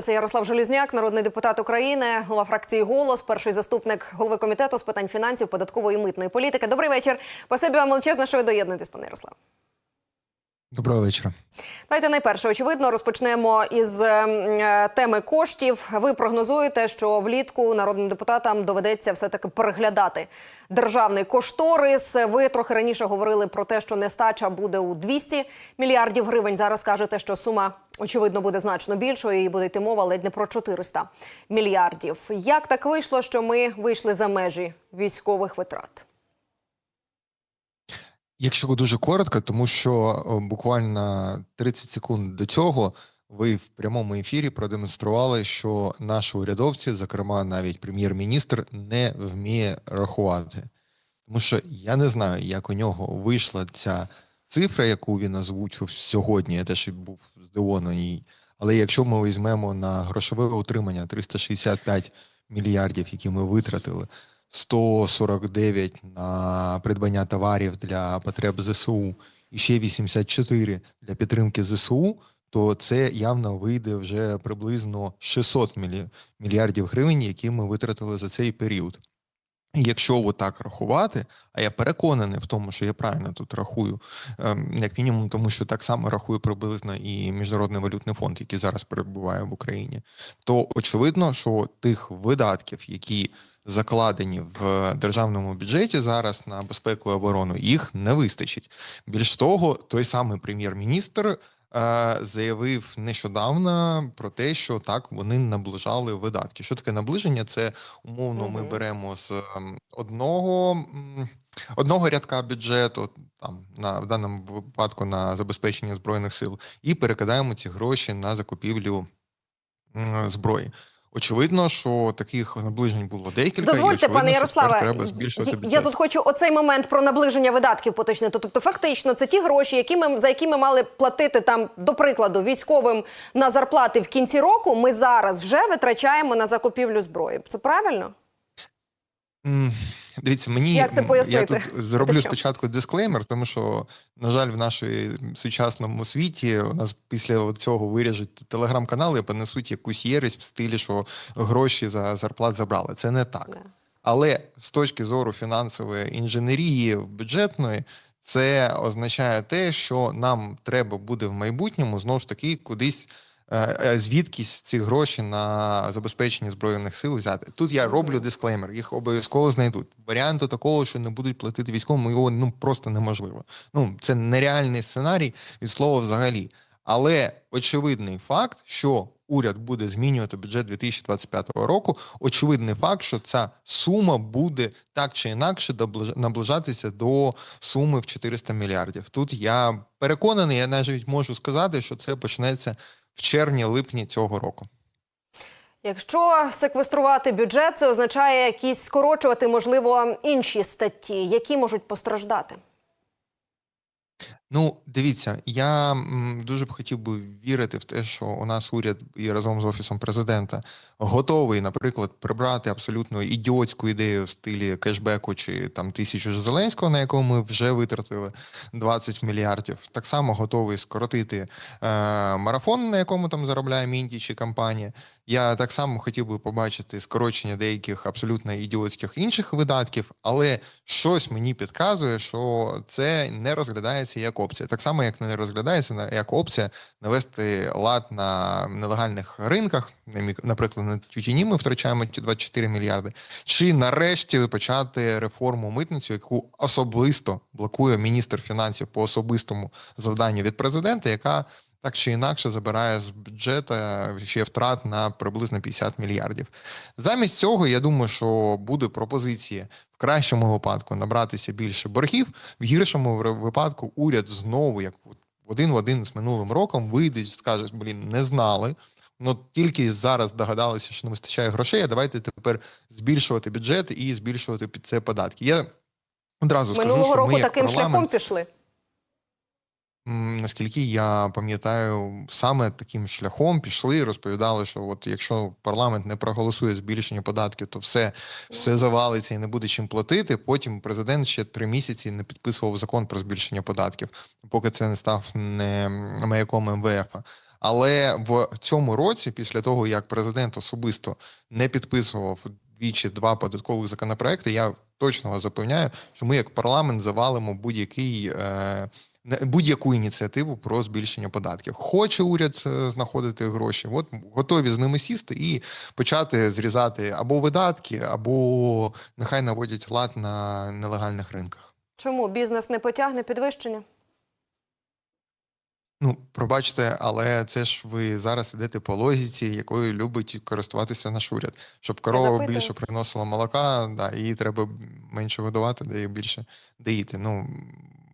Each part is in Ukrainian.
Це Ярослав Желізняк, народний депутат України, голова фракції Голос, перший заступник голови комітету з питань фінансів, податкової і митної політики. Добрий вечір. Спасибі вам величезно, що ви доєднуєтесь, пане Ярослав. Доброго вечора. Давайте найперше, очевидно, розпочнемо із е, теми коштів. Ви прогнозуєте, що влітку народним депутатам доведеться все таки переглядати державний кошторис. Ви трохи раніше говорили про те, що нестача буде у 200 мільярдів гривень. Зараз кажете, що сума очевидно буде значно більшою і буде йти мова ледь не про 400 мільярдів. Як так вийшло, що ми вийшли за межі військових витрат? Якщо дуже коротко, тому що буквально 30 секунд до цього ви в прямому ефірі продемонстрували, що наші урядовці, зокрема навіть прем'єр-міністр, не вміє рахувати. Тому що я не знаю, як у нього вийшла ця цифра, яку він озвучив сьогодні. Я теж був здивований. Але якщо ми візьмемо на грошове утримання 365 мільярдів, які ми витратили, 149 на придбання товарів для потреб ЗСУ і ще 84 для підтримки ЗСУ, то це явно вийде вже приблизно 600 мільярдів гривень, які ми витратили за цей період. Якщо отак рахувати, а я переконаний в тому, що я правильно тут рахую, ем, як мінімум, тому що так само рахує приблизно і Міжнародний валютний фонд, який зараз перебуває в Україні, то очевидно, що тих видатків, які закладені в державному бюджеті зараз на безпеку і оборону, їх не вистачить. Більш того, той самий прем'єр-міністр е, заявив нещодавно про те, що так вони наближали видатки. Що таке наближення? Це умовно ми беремо з ем, одного. Одного рядка бюджету, там на в даному випадку на забезпечення збройних сил, і перекидаємо ці гроші на закупівлю зброї. Очевидно, що таких наближень було декілька. і Дозвольте, очевидно, пане Ярославе, треба збільшувати я, бюджет. я тут хочу оцей момент про наближення видатків поточнити. Тобто, фактично, це ті гроші, які ми за які ми мали платити там, до прикладу, військовим на зарплати в кінці року. Ми зараз вже витрачаємо на закупівлю зброї. Це правильно? М, Дивіться, мені Як це пояснити? Я тут зроблю Ти що? спочатку дисклеймер, тому що, на жаль, в нашій сучасному світі у нас після цього виріжуть телеграм-канали і понесуть якусь єресь в стилі, що гроші за зарплат забрали. Це не так. Да. Але з точки зору фінансової інженерії бюджетної, це означає те, що нам треба буде в майбутньому знову ж таки кудись. Е, е, Звідкись ці гроші на забезпечення збройних сил взяти? Тут я роблю дисклеймер, їх обов'язково знайдуть. Варіанту такого, що не будуть платити військовим, його ну просто неможливо. Ну це нереальний сценарій від слова взагалі. Але очевидний факт, що уряд буде змінювати бюджет 2025 року. Очевидний факт, що ця сума буде так чи інакше наближатися до суми в 400 мільярдів. Тут я переконаний, я навіть можу сказати, що це почнеться в червні-липні цього року. Якщо секвеструвати бюджет, це означає якісь скорочувати, можливо, інші статті, які можуть постраждати. Ну, дивіться, я дуже б хотів би вірити в те, що у нас уряд і разом з офісом президента готовий, наприклад, прибрати абсолютно ідіотську ідею в стилі кешбеку чи там тисячу Зеленського, на якому ми вже витратили 20 мільярдів. Так само готовий скоротити е, марафон, на якому там заробляє Мінді чи компанія. Я так само хотів би побачити скорочення деяких абсолютно ідіотських інших видатків, але щось мені підказує, що це не розглядається як опція. Так само, як не розглядається як опція навести лад на нелегальних ринках, наприклад, на тютюні ми втрачаємо 24 мільярди, чи нарешті почати реформу митницю, яку особисто блокує міністр фінансів по особистому завданню від президента, яка так чи інакше забирає з бюджету ще втрат на приблизно 50 мільярдів. Замість цього, я думаю, що буде пропозиція в кращому випадку набратися більше боргів, в гіршому випадку уряд знову, як один в один з минулим роком, вийде і скаже: блін, не знали. Ну тільки зараз догадалися, що не вистачає грошей. А давайте тепер збільшувати бюджет і збільшувати під це податки. Я одразу скажу, Минулого що року ми як таким парламент, шляхом пішли. М, Наскільки я пам'ятаю, саме таким шляхом пішли і розповідали, що от якщо парламент не проголосує збільшення податків, то все, все завалиться і не буде чим платити. Потім президент ще три місяці не підписував закон про збільшення податків, поки це не став не маяком МВФ. Але в цьому році, після того як президент особисто не підписував двічі два податкових законопроекти, я точно вас запевняю, що ми як парламент завалимо будь-який. Е, будь-яку ініціативу про збільшення податків. Хоче уряд е, знаходити гроші, от готові з ними сісти і почати зрізати або видатки, або нехай наводять лад на нелегальних ринках. Чому бізнес не потягне підвищення? Ну, пробачте, але це ж ви зараз ідете по логіці, якою любить користуватися наш уряд. Щоб корова більше приносила молока, да, її треба менше видавати, де її більше доїти. Ну,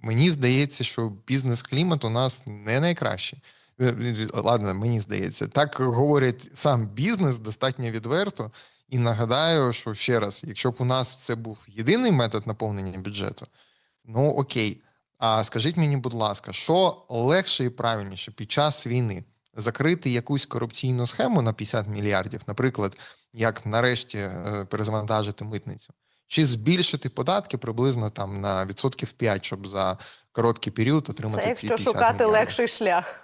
мені здається, що бізнес-клімат у нас не найкращий. Е, е, Ладно, мені здається. Так говорять сам бізнес достатньо відверто. І нагадаю, що ще раз, якщо б у нас це був єдиний метод наповнення бюджету, ну окей. А скажіть мені, будь ласка, що легше і правильніше під час війни закрити якусь корупційну схему на 50 мільярдів, наприклад, як нарешті е, перезавантажити митницю, чи збільшити податки приблизно там на відсотків 5, щоб за короткий період отримати Це ці якщо 50 шукати мільярдів? легший шлях.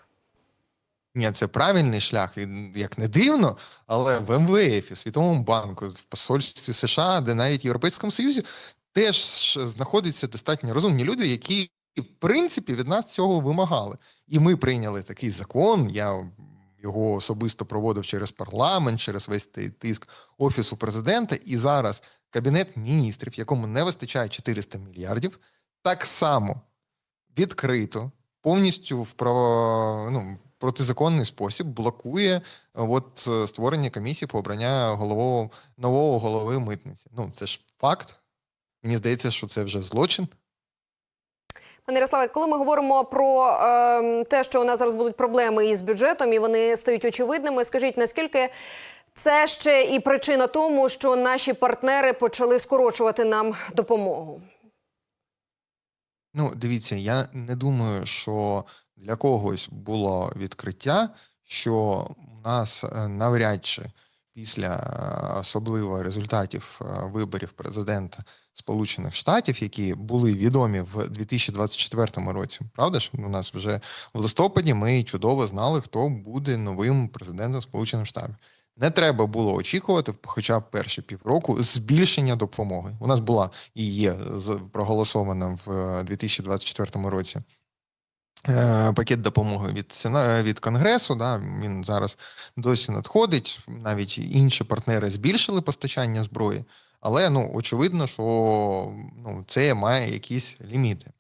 Ні, це правильний шлях, і як не дивно, але в МВФ, і Світовому банку, в посольстві США, де навіть в Європейському Союзі, теж знаходяться достатньо розумні люди, які в принципі від нас цього вимагали. І ми прийняли такий закон. Я його особисто проводив через парламент, через весь цей тиск офісу президента. І зараз кабінет міністрів, якому не вистачає 400 мільярдів, так само відкрито, повністю в право, ну, протизаконний спосіб блокує от створення комісії по обрання голового нового голови митниці. Ну це ж факт. Мені здається, що це вже злочин. Пане Ярославе, коли ми говоримо про е, те, що у нас зараз будуть проблеми із бюджетом, і вони стають очевидними, скажіть, наскільки це ще і причина тому, що наші партнери почали скорочувати нам допомогу? Ну, дивіться, я не думаю, що для когось було відкриття, що у нас е, навряд чи після е, особливо результатів е, виборів президента Сполучених Штатів, які були відомі в 2024 році, правда ж? У нас вже в листопаді ми чудово знали, хто буде новим президентом Сполучених Штатів. Не треба було очікувати, хоча б перші півроку, збільшення допомоги. У нас була і є проголосована в е, 2024 році е, пакет допомоги від Сена від Конгресу. Да, він зараз досі надходить. Навіть інші партнери збільшили постачання зброї, але ну очевидно, що ну це має якісь ліміти.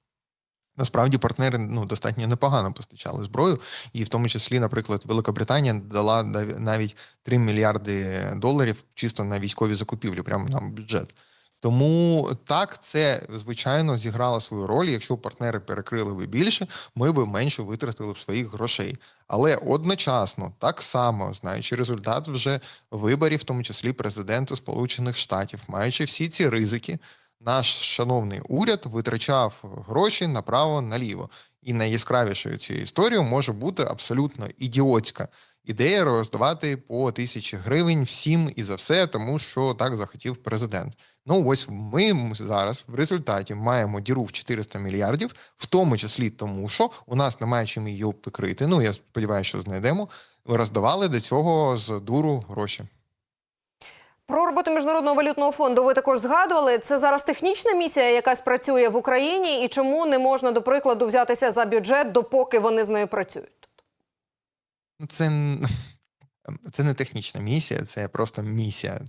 Насправді партнери ну достатньо непогано постачали зброю, і в тому числі, наприклад, Великобританія дала нав- навіть 3 мільярди доларів чисто на військові закупівлі, прямо на бюджет. Тому так, це звичайно зіграло свою роль. Якщо партнери перекрили би більше, ми би менше витратили б своїх грошей. Але одночасно, так само, знаючи результат вже виборів, в тому числі президента Сполучених Штатів, маючи всі ці ризики, наш шановний уряд витрачав гроші направо наліво. І найяскравішою цією історією може бути абсолютно ідіотська ідея роздавати по тисячі гривень всім і за все, тому що так захотів президент. Ну ось ми зараз в результаті маємо діру в 400 мільярдів, в тому числі тому, що у нас немає чим її прикрити. Ну я сподіваюся, що знайдемо. Роздавали до цього з дуру гроші. Про роботу міжнародного валютного фонду ви також згадували. Це зараз технічна місія, яка спрацює в Україні, і чому не можна, до прикладу, взятися за бюджет, допоки вони з нею працюють? Ну, це, це не технічна місія, це просто місія.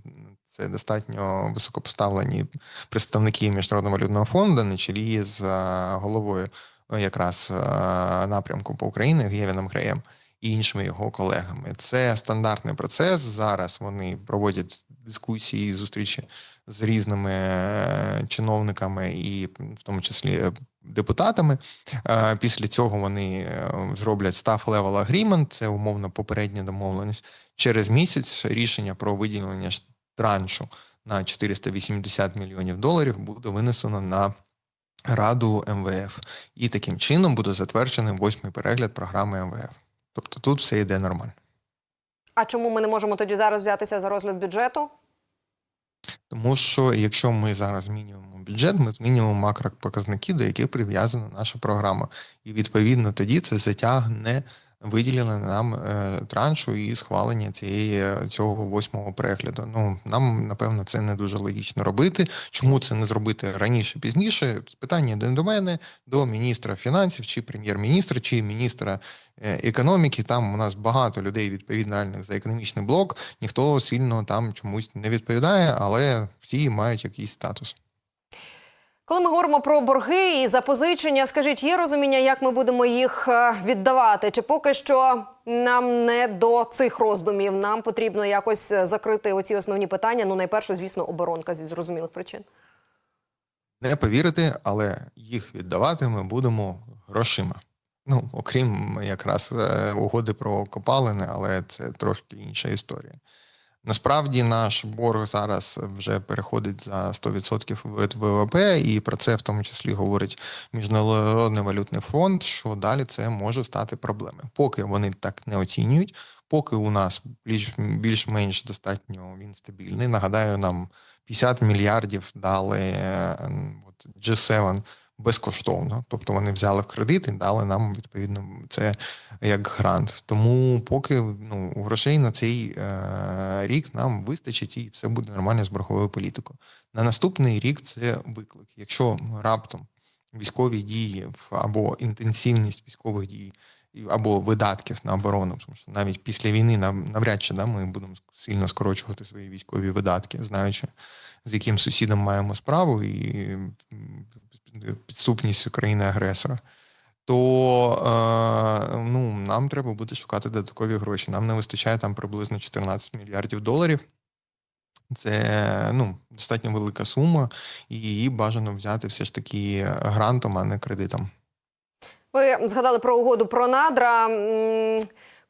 Це достатньо високопоставлені представники Міжнародного валютного фонду на чолі з е, головою е, якраз е, напрямку по Україні Гевіном Греєм і іншими його колегами. Це стандартний процес. Зараз вони проводять дискусії, зустрічі з різними е, чиновниками, і в тому числі е, депутатами. Е, Після цього вони зроблять staff level agreement, це умовно попередня домовленість. Через місяць рішення про виділення траншу на 480 мільйонів доларів буде винесено на Раду МВФ. І таким чином буде затверджений восьмий перегляд програми МВФ. Тобто тут все йде нормально. А чому ми не можемо тоді зараз взятися за розгляд бюджету? Тому що якщо ми зараз змінюємо бюджет, ми змінюємо макропоказники, до яких прив'язана наша програма. І відповідно тоді це затягне виділили нам е, траншу і схвалення цієї цього восьмого перегляду. Ну нам напевно це не дуже логічно робити. Чому це не зробити раніше, пізніше? Питання не до мене, до міністра фінансів, чи прем'єр-міністра, чи міністра е, економіки. Там у нас багато людей відповідальних за економічний блок. Ніхто сильно там чомусь не відповідає, але всі мають якийсь статус. Коли ми говоримо про борги і запозичення, скажіть, є розуміння, як ми будемо їх е, віддавати? Чи поки що нам не до цих роздумів? Нам потрібно якось е, закрити оці основні питання? Ну, найперше, звісно, оборонка зі зрозумілих причин. Не повірите, але їх віддавати ми будемо грошима. Ну, окрім якраз е, угоди про копалини, але це трошки інша історія. Насправді наш борг зараз вже переходить за 100% від ВВП, і про це в тому числі говорить Міжнародний валютний фонд, що далі це може стати проблемою. Поки вони так не оцінюють, поки у нас більш- більш-менш достатньо він стабільний. Нагадаю, нам 50 мільярдів дали е, от, G7 безкоштовно. Тобто вони взяли кредит і дали нам відповідно це як грант. Тому поки ну, грошей на цей е, рік нам вистачить і все буде нормально з борговою політикою. На наступний рік це виклик. Якщо раптом військові дії або інтенсивність військових дій або видатків на оборону, тому що навіть після війни навряд чи да, ми будемо сильно скорочувати свої військові видатки, знаючи, з яким сусідом маємо справу і підступність країни-агресора. То е, ну, нам треба буде шукати додаткові гроші. Нам не вистачає там приблизно 14 мільярдів доларів. Це ну, достатньо велика сума, і її бажано взяти все ж таки грантом, а не кредитом. Ви згадали про угоду про надра.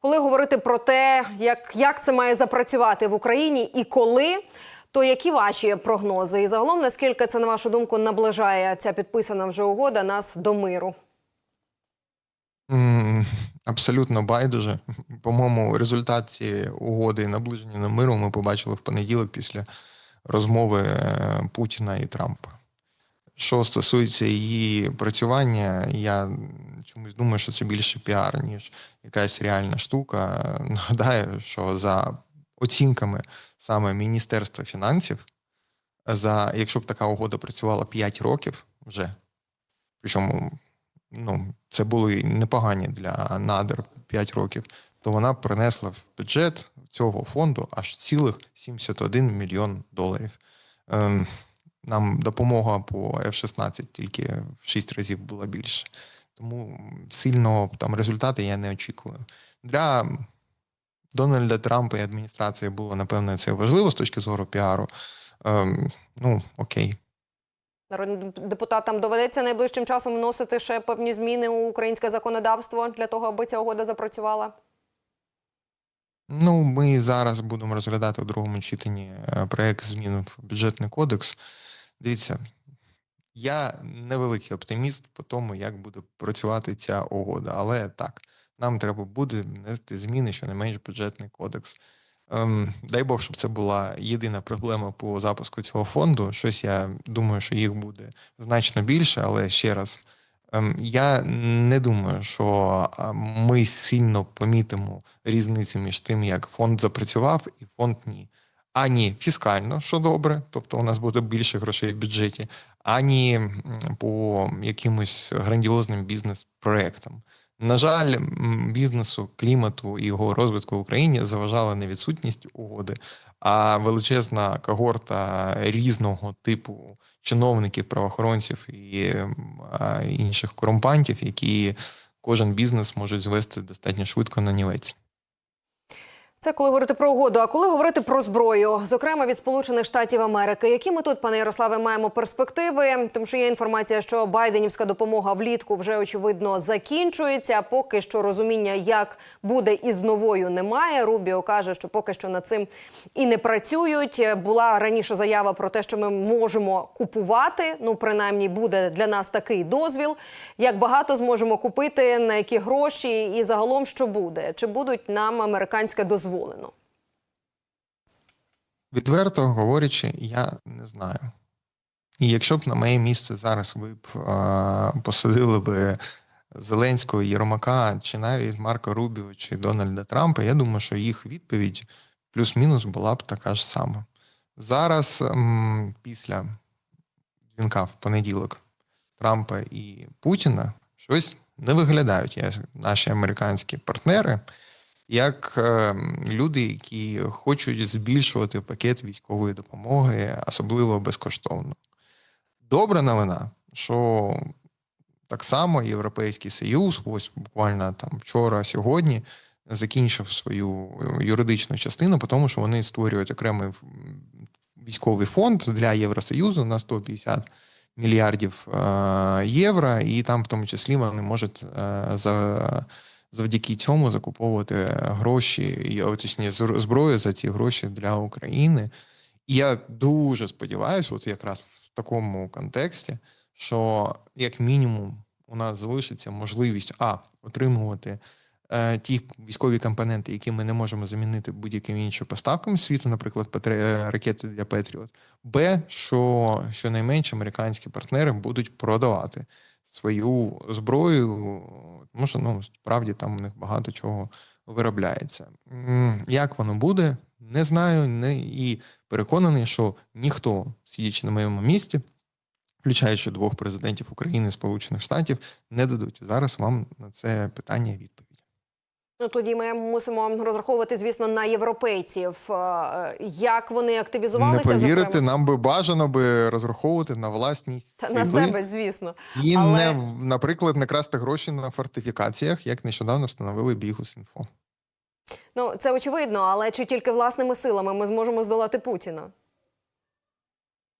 Коли говорити про те, як, як це має запрацювати в Україні і коли, то які ваші прогнози? І загалом, наскільки це, на вашу думку, наближає ця підписана вже угода нас до миру? Абсолютно байдуже. По-моєму, результат цієї угоди і наближення на миру ми побачили в понеділок після розмови е, Путіна і Трампа. Що стосується її працювання, я чомусь думаю, що це більше піар, ніж якась реальна штука. Нагадаю, що за оцінками саме Міністерства фінансів, за якщо б така угода працювала 5 років вже, причому ну, це були непогані для надр 5 років, то вона принесла в бюджет цього фонду аж цілих 71 мільйон доларів. Ем, нам допомога по F-16 тільки в 6 разів була більше. Тому сильного там результату я не очікую. Для Дональда Трампа і адміністрації було, напевно, це важливо з точки зору піару. Ем, ну, окей. Народним депутатам доведеться найближчим часом вносити ще певні зміни у українське законодавство для того, аби ця угода запрацювала. Ну, ми зараз будемо розглядати в другому читанні е, проект змін в бюджетний кодекс. Дивіться, я невеликий оптиміст по тому, як буде працювати ця угода. Але так, нам треба буде внести зміни щонайменш в бюджетний кодекс. Ем, дай Бог, щоб це була єдина проблема по запуску цього фонду. Щось я думаю, що їх буде значно більше, але ще раз. Ем, Я не думаю, що ми сильно помітимо різницю між тим, як фонд запрацював і фонд ні. Ані фіскально, що добре, тобто у нас буде більше грошей в бюджеті, ані по якимось грандіозним бізнес-проектам. На жаль, бізнесу, клімату і його розвитку в Україні заважала не відсутність угоди, а величезна когорта різного типу чиновників, правоохоронців і інших корумпантів, які кожен бізнес можуть звести достатньо швидко на нівець. Це коли говорити про угоду. А коли говорити про зброю, зокрема від Сполучених Штатів Америки, які ми тут, пане Ярославе, маємо перспективи? Тому що є інформація, що байденівська допомога влітку вже очевидно закінчується. Поки що розуміння, як буде із новою, немає. Рубіо каже, що поки що над цим і не працюють. Була раніше заява про те, що ми можемо купувати. Ну, принаймні, буде для нас такий дозвіл. Як багато зможемо купити, на які гроші, і загалом що буде? Чи будуть нам американське дозволено? Відверто говорячи, я не знаю. І якщо б на моє місце зараз ви б а, посадили би Зеленського, Єрмака, чи навіть Марка Рубіо, чи Дональда Трампа, я думаю, що їх відповідь плюс-мінус була б така ж сама. Зараз, м, після дзвінка в понеділок Трампа і Путіна, щось не виглядають наші американські партнери як е, люди, які хочуть збільшувати пакет військової допомоги, особливо безкоштовно. Добра новина, що так само Європейський Союз, ось буквально там вчора, сьогодні, закінчив свою юридичну частину, тому що вони створюють окремий військовий фонд для Євросоюзу на 150 мільярдів е, євро, і там, в тому числі, вони можуть е, завдяки цьому закуповувати гроші, і, о, точніше, зброю за ці гроші для України. І я дуже сподіваюся, от якраз в такому контексті, що як мінімум у нас залишиться можливість а отримувати е, ті військові компоненти, які ми не можемо замінити будь-якими іншими поставками світу, наприклад, е, ракети для Петріот. Б, що щонайменше американські партнери будуть продавати свою зброю, тому що ну справді там у них багато чого виробляється. Як воно буде, не знаю, не і переконаний, що ніхто, сидячи на моєму місці, включаючи двох президентів України і Сполучених Штатів, не дадуть зараз вам на це питання відповідь. Ну тоді ми мусимо розраховувати, звісно, на європейців. Е, Як вони Не активізувалися повірите, зокрема? нам би бажано би розраховувати на власні сили на себе, звісно. і але- не наприклад не красти гроші на фортифікаціях, як нещодавно встановили Бігус.Інфо. Ну це очевидно, але чи тільки власними силами ми зможемо здолати Путіна?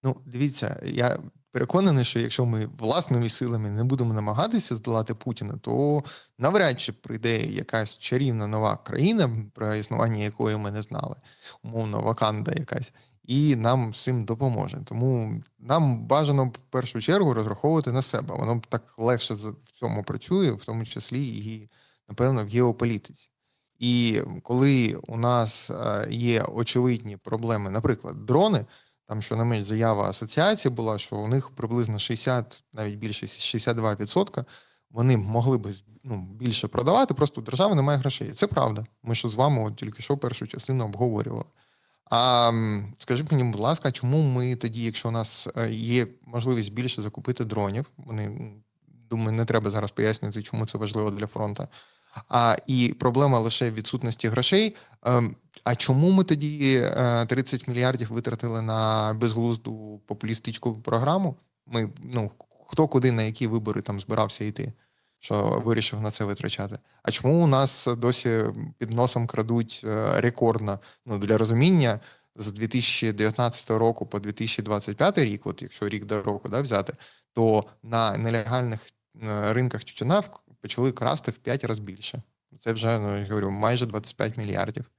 Ну, дивіться, я переконаний, що якщо ми власними силами не будемо намагатися здолати Путіна, то навряд чи прийде якась чарівна нова країна, про існування якої ми не знали, умовно, Ваканда якась, і нам цим допоможе. Тому нам бажано в першу чергу розраховувати на себе. Воно б так легше в цьому працює, в тому числі і, напевно, в геополітиці. І коли у нас е, є очевидні проблеми, наприклад, дрони. Там щонайменш заява асоціації була, що у них приблизно 60, навіть більше 62% вони могли би ну, більше продавати, просто у держави немає грошей. Це правда. Ми ж з вами от тільки що першу частину обговорювали. А скажіть мені, будь ласка, чому ми тоді, якщо у нас е, є можливість більше закупити дронів, вони думаю, не треба зараз пояснювати, чому це важливо для фронту. А і проблема лише в відсутності грошей. Ем, а чому ми тоді е, 30 мільярдів витратили на безглузду популістичну програму? Ми ну хто куди на які вибори там збирався йти, що вирішив на це витрачати? А чому у нас досі під носом крадуть е, рекордно? Ну для розуміння з 2019 року по 2025 рік, от якщо рік до року да, взяти, то на нелегальних е, ринках тютюна почали красти в 5 разів більше. Це вже ну, я говорю, майже 25 мільярдів.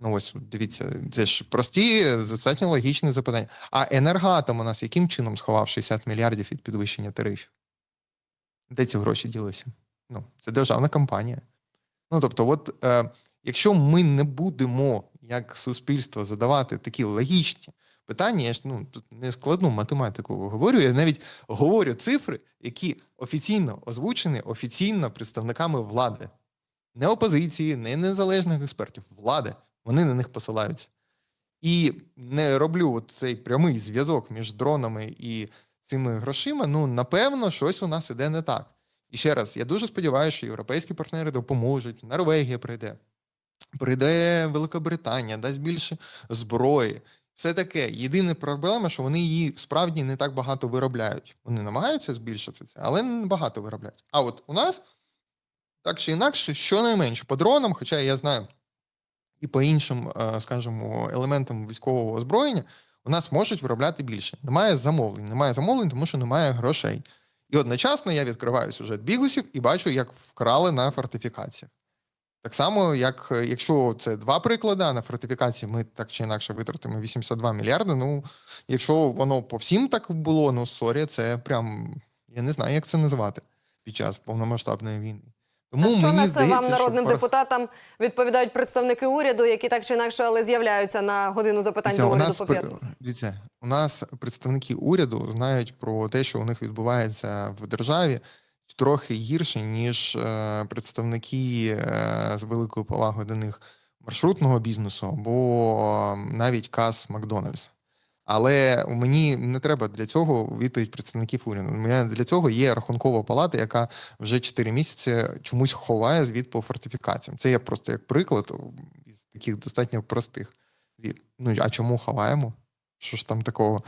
Ну ось дивіться, це ж прості, достатньо логічні запитання. А енергоатом у нас яким чином сховав 60 мільярдів від підвищення тарифів? Де ці гроші ділися? Ну, це державна компанія. Ну тобто, от е, якщо ми не будемо як суспільство задавати такі логічні питання, я ж ну тут не складну математику говорю, я навіть говорю цифри, які офіційно озвучені офіційно представниками влади, не опозиції, не незалежних експертів, влади. Вони на них посилаються. І не роблю от цей прямий зв'язок між дронами і цими грошима. Ну, напевно, щось у нас іде не так. І ще раз, я дуже сподіваюся, що європейські партнери допоможуть. Норвегія прийде, прийде Великобританія, дасть більше зброї. Все таке. Єдина проблема, що вони її справді не так багато виробляють. Вони намагаються збільшити це, але не багато виробляють. А от у нас так чи інакше, щонайменше по дронам, хоча я знаю і по іншим, е, скажімо, елементам військового озброєння, у нас можуть виробляти більше. Немає замовлень. Немає замовлень, тому що немає грошей. І одночасно я відкриваю сюжет бігусів і бачу, як вкрали на фортифікаціях. Так само, як е, якщо це два приклади, а на фортифікації ми так чи інакше витратимо 82 мільярди. Ну, якщо воно по всім так було, ну сорі, це прям я не знаю, як це називати під час повномасштабної війни. Тому а що мені на це здається, вам, народним що депутатам, відповідають представники уряду, які так чи інакше, але з'являються на годину запитань Дивіться, до у уряду нас по п'ятниці? дивіться, у нас представники уряду знають про те, що у них відбувається в державі трохи гірше, ніж е, представники е, з великою повагою до них маршрутного бізнесу або навіть кас Макдональдс. Але мені не треба для цього відповідь представників уряду. Мене для цього є рахункова палата, яка вже 4 місяці чомусь ховає звіт по фортифікаціям. Це я просто як приклад із таких достатньо простих. Ну а чому ховаємо? Що ж там такого,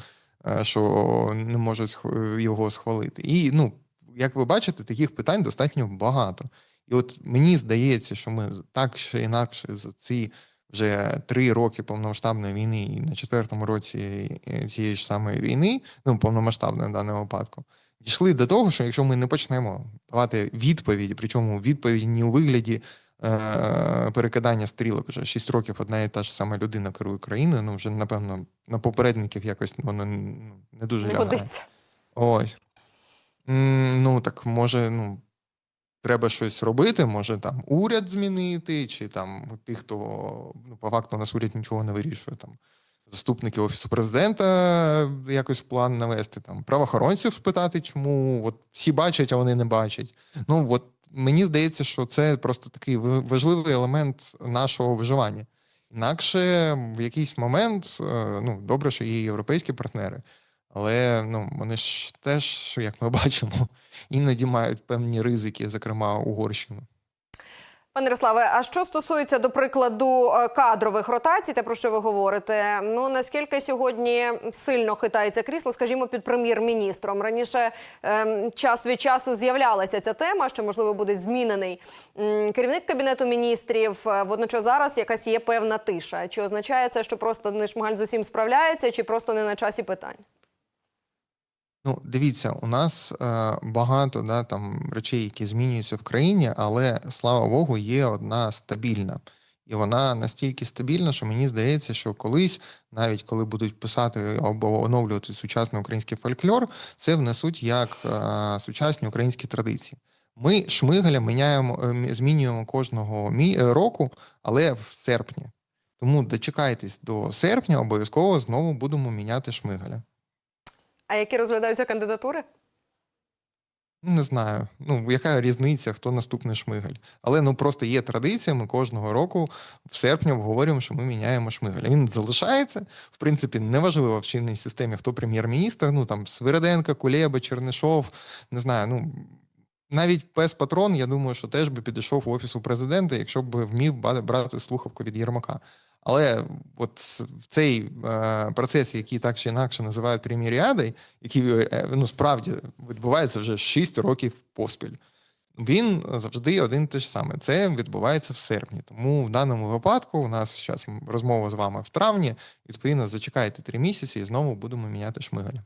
е, що не може сх- його схвалити? І ну, як ви бачите, таких питань достатньо багато. І от мені здається, що ми так чи інакше за ці вже три роки повномасштабної війни, і на четвертому році е, цієї ж самої війни, ну повномасштабної в даному випадку, дійшли до того, що якщо ми не почнемо давати відповіді, причому відповіді не у вигляді е- перекидання стрілок, вже 6 років одна і та ж сама людина керує країною, ну вже напевно на попередників якось воно ну, не дуже Не лягає. Ось. Ну, так може, ну, треба щось робити, може там уряд змінити, чи там тих, хто ну, по факту у нас уряд нічого не вирішує. Там заступники офісу президента якось план навести, там правоохоронців спитати, чому от всі бачать, а вони не бачать. Ну от мені здається, що це просто такий важливий елемент нашого виживання. Інакше в якийсь момент, е, ну добре, що є європейські партнери. Але ну вони ж теж, як ми бачимо, іноді мають певні ризики, зокрема Угорщину. Пане Ярославе, а що стосується до прикладу е, кадрових ротацій, те про що ви говорите? Ну наскільки сьогодні сильно хитається крісло, скажімо, під прем'єр-міністром? Раніше ем, час від часу з'являлася ця тема, що можливо буде змінений м, керівник кабінету міністрів. Е, Водночас зараз якась є певна тиша. Чи означає це, що просто Денис Шмигаль з усім справляється, чи просто не на часі питань? Ну, дивіться, у нас е, багато да, там речей, які змінюються в країні, але слава Богу, є одна стабільна. І вона настільки стабільна, що мені здається, що колись, навіть коли будуть писати або оновлювати сучасний український фольклор, це внесуть як е, сучасні українські традиції. Ми шмигаля міняємо, е, змінюємо кожного е, року, але в серпні. Тому дочекайтесь до серпня, обов'язково знову будемо міняти шмигаля. А які розглядаються кандидатури? Не знаю. Ну, яка різниця, хто наступний шмигаль. Але ну просто є традиція. Ми кожного року в серпні обговорюємо, що ми міняємо шмигаль. Він залишається. В принципі, неважливо в чинній системі, хто прем'єр-міністр. Ну там Свириденко, Кулеба, Чернишов. Не знаю. Ну навіть пес патрон, я думаю, що теж би підійшов в офісу президента, якщо б вмів брати слухавку від Єрмака. Але от в цей е, процес, який так чи інакше називають прем'єріадою, який е, ну справді відбувається вже 6 років поспіль. Він завжди один те ж саме. Це відбувається в серпні. Тому в даному випадку у нас зараз розмова з вами в травні. Відповідно, зачекайте три місяці і знову будемо міняти шмигаля.